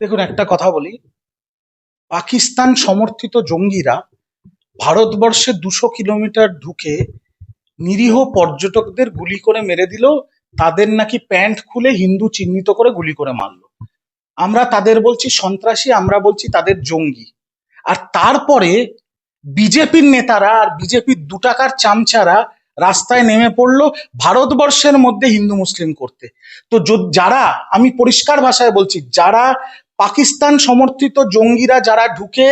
দেখুন, একটা কথা বলি। পাকিস্তান সমর্থিত জঙ্গিরা ভারতবর্ষে দুশো কিলোমিটার ঢুকে নিরীহ পর্যটকদের গুলি করে মেরে দিল। তাদের নাকি প্যান্ট খুলে হিন্দু চিহ্নিত করে গুলি করে মারলো। আমরা তাদের বলছি সন্ত্রাসী, আমরা বলছি তাদের জঙ্গি। আর তারপরে বিজেপির নেতারা আর বিজেপির দু টাকার চামচারা রাস্তায় নেমে পড়ল ভারতবর্ষের মধ্যে হিন্দু মুসলিম করতে। তো যারা, আমি পরিষ্কার ভাষায় বলছি, যারা পাকিস্তান সমর্থিত জঙ্গিরা যারা ঢুকে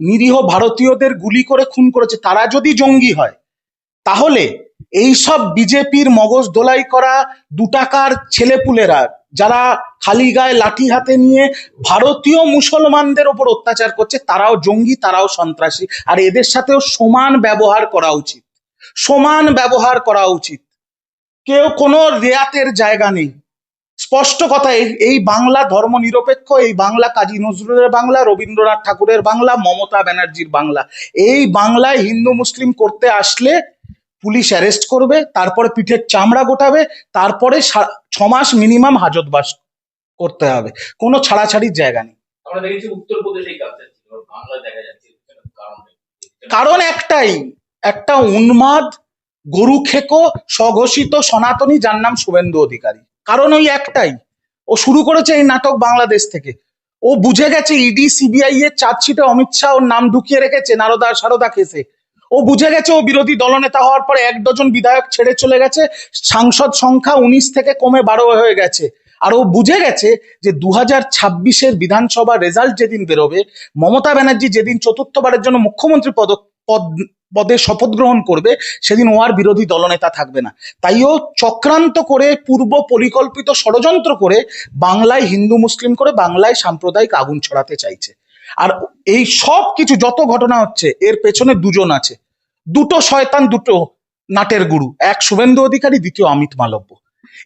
নিরীহ ভারতীয়দের গুলি করে খুন করেছে, তারা যদি জঙ্গি হয়, তাহলে এই সব বিজেপির মগজ দোলাই করা দু টাকার ছেলেপুলেরা, যারা খালি গায়ে লাঠি হাতে নিয়ে ভারতীয় মুসলমানদের ওপর অত্যাচার করছে, তারাও জঙ্গি, তারাও সন্ত্রাসী। আর এদের সাথেও সমান ব্যবহার করা উচিত। সমান ব্যবহার করা উচিত। কেউ কোনো রেয়াতের জায়গা নেই। স্পষ্ট কথা এই- বাংলা ধর্ম নিরপেক্ষ এই বাংলা কাজী নজরুলের বাংলা রবীন্দ্রনাথ ঠাকুরের বাংলা মমতা ব্যানার্জির বাংলা এই বাংলায় হিন্দু মুসলিম করতে আসলে পুলিশ অ্যারেস্ট করবে তারপরে পিঠের চামড়া গোটাবে তারপরে সা- ছ মাস মিনিমাম হাজতবাস করতে হবে। কোনো ছাড়াছাড়ির জায়গা নেই। আমরা দেখেছি উত্তরপ্রদেশেই কালচার ছিল দেখা যাচ্ছে নেই। কারণ একটাই একটা উন্মাদ গরু খেকো, স্বঘোষিত, সনাতনী, যার নাম শুভেন্দু অধিকারী। কারণ ওই একটাই। ও শুরু করেছে এই নাটক বাংলাদেশ থেকে। ও বুঝে গেছে ইডি সিবিআই এর চার্জশিটে অমিত শাহ ওর নাম ঢুকিয়ে রেখেছে, নারদা সারদা কেসে। ও বুঝে গেছে ও বিরোধী দলনেতা হওয়ার পরে এক ডজন বিধায়ক ছেড়ে চলে গেছে, সাংসদ সংখ্যা উনিশ থেকে কমে বারো হয়ে গেছে। আর ও বুঝে গেছে যে দু হাজার ছাব্বিশের বিধানসভা রেজাল্ট যেদিন বেরোবে, মমতা ব্যানার্জি যেদিন চতুর্থবারের জন্য মুখ্যমন্ত্রী পদ পদ পদে শপথ গ্রহণ করবে, সেদিন ও আর বিরোধী দলনেতা থাকবে না। তাইও চক্রান্ত করে পূর্ব পরিকল্পিত ষড়যন্ত্র করে বাংলায় হিন্দু মুসলিম করে বাংলায় সাম্প্রদায়িক আগুন ছড়াতে চাইছে। আর এই সব কিছু যত ঘটনা হচ্ছে, এর পেছনে দুজন আছে। দুটো শয়তান, দুটো নাটের গুরু, এক শুভেন্দু অধিকারী, দ্বিতীয় অমিত মালব্য।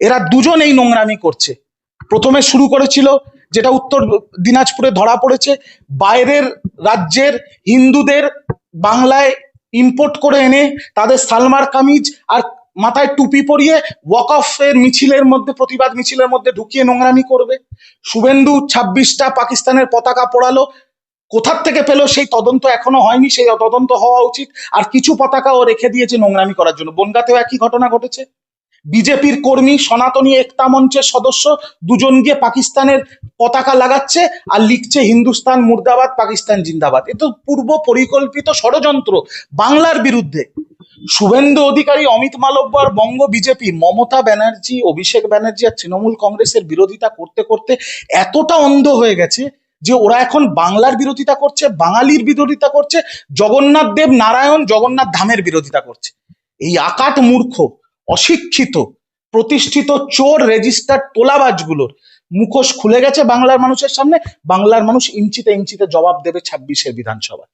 এরা দুজন এই নোংরামি করছে। প্রথমে শুরু করেছিল যেটা উত্তর দিনাজপুরে ধরা পড়েছে, বাইরের রাজ্যের হিন্দুদের বাংলায় ইম্পোর্ট করে এনে তাদের সালমার কামিজ আর মাথায় টুপি পরিয়ে ওয়াক এর মিছিলের মধ্যে, প্রতিবাদ মিছিলের মধ্যে ঢুকিয়ে নোংরামি করবে। শুভেন্দু ছাব্বিশটা পাকিস্তানের পতাকা পোড়ালো। কোথার থেকে পেল সেই তদন্ত এখনও হয়নি, সেই তদন্ত হওয়া উচিত। আর কিছু পতাকাও রেখে দিয়েছে নোংরামি করার জন্য। বনগাতেও একই ঘটনা ঘটেছে। বিজেপির কর্মী সনাতনী একতা মঞ্চের সদস্য দুজন গিয়ে পাকিস্তানের পতাকা লাগাচ্ছে আর লিখছে হিন্দুস্তান মুর্দাবাদ, পাকিস্তান জিন্দাবাদ। এ তো পূর্ব পরিকল্পিত ষড়যন্ত্র বাংলার বিরুদ্ধে। শুভেন্দু অধিকারী অমিত মালব্য আর বঙ্গ বিজেপি, মমতা ব্যানার্জি, অভিষেক ব্যানার্জি আর তৃণমূল কংগ্রেসের বিরোধিতা করতে করতে এতটা অন্ধ হয়ে গেছে যে ওরা এখন বাংলার বিরোধিতা করছে, বাঙালির বিরোধিতা করছে, জগন্নাথ দেব নারায়ণ জগন্নাথ ধামের বিরোধিতা করছে। এই আকাট মূর্খ অশিক্ষিত, প্রতিষ্ঠিত চোর রেজিস্টার তোলাবাজগুলোর মুখোশ খুলে গেছে বাংলার মানুষের সামনে, বাংলার মানুষ ইঞ্চিতে ইঞ্চিতে জবাব দেবে ছাব্বিশের বিধানসভা